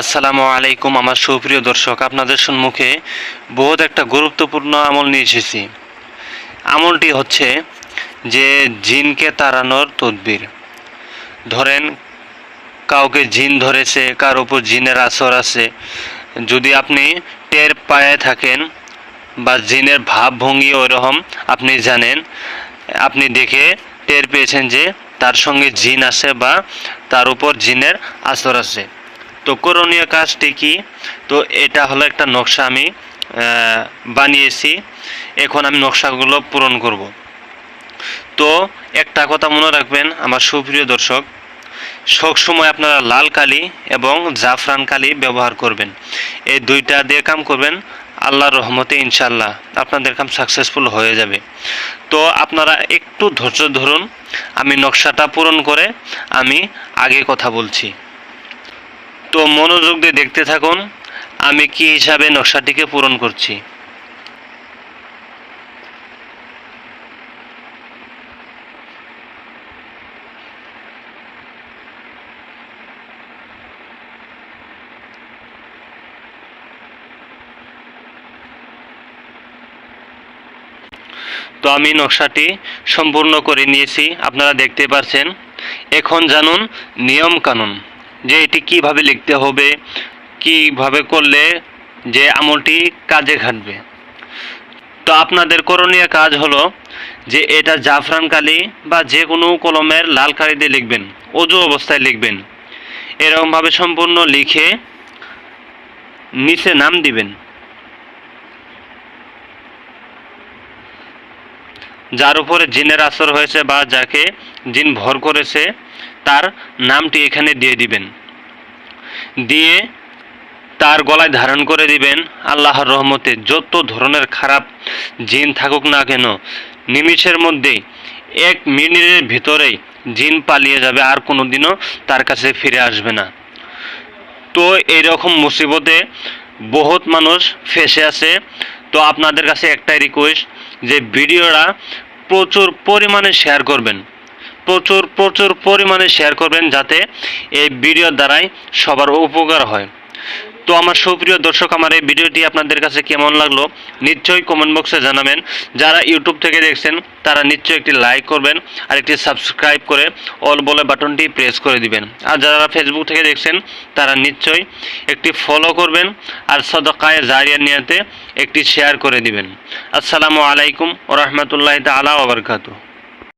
আসসালামু আলাইকুম আমার সুপ্রিয় দর্শক, আপনাদের সম্মুখে বহুত একটা গুরুত্বপূর্ণ আমল নিয়ে এসেছি। আমলটি হচ্ছে যে জিনকে তাড়ানোর তদবির। ধরেন, কাউকে জিন ধরেছে, কার উপর জিনের আসর আছে। যদি আপনি টের পায়ে থাকেন বা জিনের ভাবভঙ্গি ওইরকম আপনি জানেন, আপনি দেখে টের পেয়েছেন যে তার সঙ্গে জিন আছে বা তার উপর জিনের আসর আছে। তো করণীয় কাজটি কি? তো এটা হলো একটা নকশা আমি বানিয়েছি। এখন আমি নকশাগুলো পূরণ করব। তো একটা কথা মনে রাখবেন, আমার সুপ্রিয় দর্শক সবসময় আপনারা লাল কালি এবং জাফরান কালি ব্যবহার করবেন। এই দুইটা দিয়ে কাম করবেন, আল্লাহর রহমতে ইনশাল্লাহ আপনাদের কাম সাকসেসফুল হয়ে যাবে। তো আপনারা একটু ধৈর্য ধরুন, আমি নকশাটা পূরণ করে আমি আগে কথা বলছি। তো মনোযোগ দিয়ে দেখতে থাকুন, আমি কি হিসাবে নকশাটিকে পূরণ করছি। তো আমি নকশাটি সম্পূর্ণ করে নিয়েছি, আপনারা দেখতে পাচ্ছেন এখন জানুন নিয়ম কানুন। যে এটি কীভাবে লিখতে হবে, কীভাবে করলে যে আমলটি কাজে খাটবে তো আপনাদের করণীয় কাজ হলো যে এটা জাফরান কালি বা যে কোনো কলমের লাল কালি দিয়ে লিখবেন, অজু অবস্থায় লিখবেন। এরকমভাবে সম্পূর্ণ লিখে নিচে নাম দিবেন। যার উপরে জিনের আসর হয়েছে বা যাকে জিন ভর করেছে তার নামটি এখানে দিয়ে দিবেন। দিয়ে তার গলায় ধারণ করে দিবেন, আল্লাহর রহমতে যত ধরনের খারাপ জিন থাকুক না কেন, নিমিষের মধ্যেই এক মিনিটের ভিতরেই জিন পালিয়ে যাবে, আর কোনো দিনও তার কাছে ফিরে আসবে না। তো এইরকম মুসিবতে বহুত মানুষ ফেসে আছে। তো আপনাদের কাছে একটাই রিকোয়েস্ট যে ভিডিওটা প্রচুর পরিমাণে শেয়ার করবেন। প্রচুর প্রচুর পরিমাণে শেয়ার করবেন যাতে এই ভিডিওর দ্বারাই সবার উপকার হয়। তো আমার সুপ্রিয় দর্শক, আমার এই ভিডিওটি আপনাদের কাছে কেমন লাগল নিশ্চয়ই কমেন্ট বক্সে জানাবেন। যারা ইউটিউব থেকে দেখছেন, তারা নিশ্চয়ই একটি লাইক করবেন আর একটি সাবস্ক্রাইব করে অল বলে বাটনটি প্রেস করে দিবেন। আর যারা ফেসবুক থেকে দেখছেন, তারা নিশ্চয়ই একটি ফলো করবেন আর সদকায় জারিয়া নিয়াতে একটি শেয়ার করে দিবেন। আসসালামু আলাইকুম ও রহমতুল্লাহ তালা ওবরকাতু